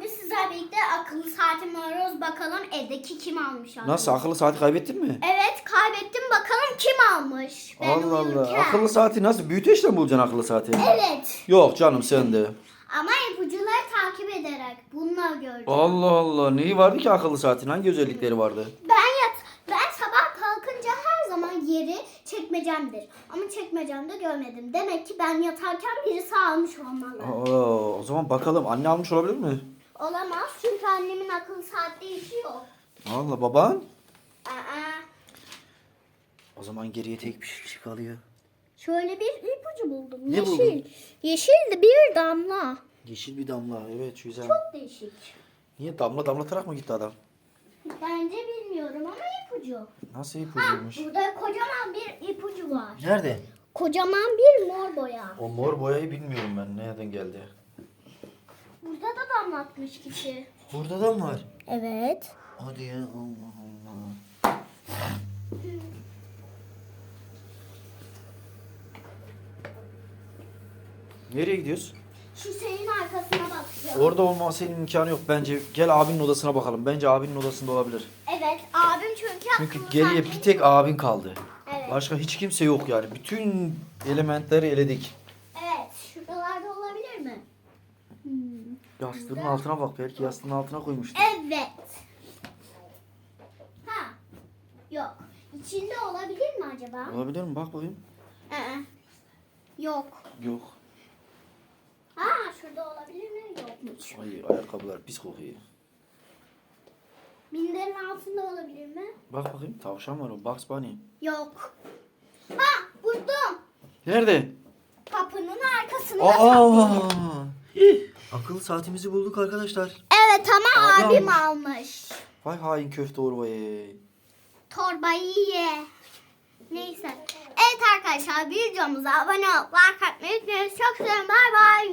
bugün sizlerle birlikte akıllı saatimi arıyoruz. Bakalım evdeki kim almış abi. Nasıl akıllı saati kaybettin mi? Evet kaybettim bakalım kim almış. Ben Allah Allah. uyurken. Akıllı saati nasıl? Büyüteçle mi bulacaksın akıllı saati? Evet. Yok canım sen de. Ama ipucuları takip ederek bununla gördüm. Allah Allah. Neyi vardı ki akıllı saatin? Hangi özellikleri vardı? Ben yat ben sabah kalkınca her zaman yeri çekmecemdir. Ama çekmecemde görmedim. Demek ki ben yatarken birisi almış olmalı. Aa, o zaman bakalım. Anne almış olabilir mi? Olamaz çünkü annemin akıllı saat değişiyor. Allah baban. Aa, O zaman geriye tek bir şey kalıyor. şöyle bir ipucu buldum. Ne Yeşil. buldun? Yeşil bir damla. Yeşil bir damla. Evet güzel. Çok değişik. Niye damla damlatarak mı gitti adam? Bence bilmiyorum ama ipucu. Nasıl ipucuymuş? burada kocaman bir ipucu var. Nerede? Kocaman bir mor boya. O mor boyayı bilmiyorum ben. Nereden geldi? Burada da damlatmış kişi. Burada da mı var? Evet. Hadi ya Allah Allah. Nereye gidiyoruz? Şu şeyin arkasına bakacağım. Orada olmasının imkanı yok bence. Gel abinin odasına bakalım. Bence abinin odasında olabilir. Evet abim çünkü Çünkü akıllı geriye bir tek abin kaldı. Evet. Başka hiç kimse yok yani. Bütün elementleri eledik. Evet. Şuralarda olabilir mi? Hmm. Yastığın altına bak. Belki yastığın altına koymuştur. Evet. Ha. Yok. İçinde olabilir mi acaba? Olabilir mi? Bak bakayım. Ee, yok. Yok. Ha şurada olabilir mi? Yokmuş. Ay ayakkabılar pis kokuyor. Minderin altında olabilir mi? Bak bakayım. Tavşan var o. Bugs Bunny. Yok. Ha buldum. Nerede? Kapının arkasında. Aa! Akıllı saatimizi bulduk arkadaşlar. Evet ama Abi abim almış. Vay hain köfte orvayı. Torbayı ye. Neyse. Evet arkadaşlar videomuza abone olup like atmayı unutmayın. Çok seviyorum. Bay bay.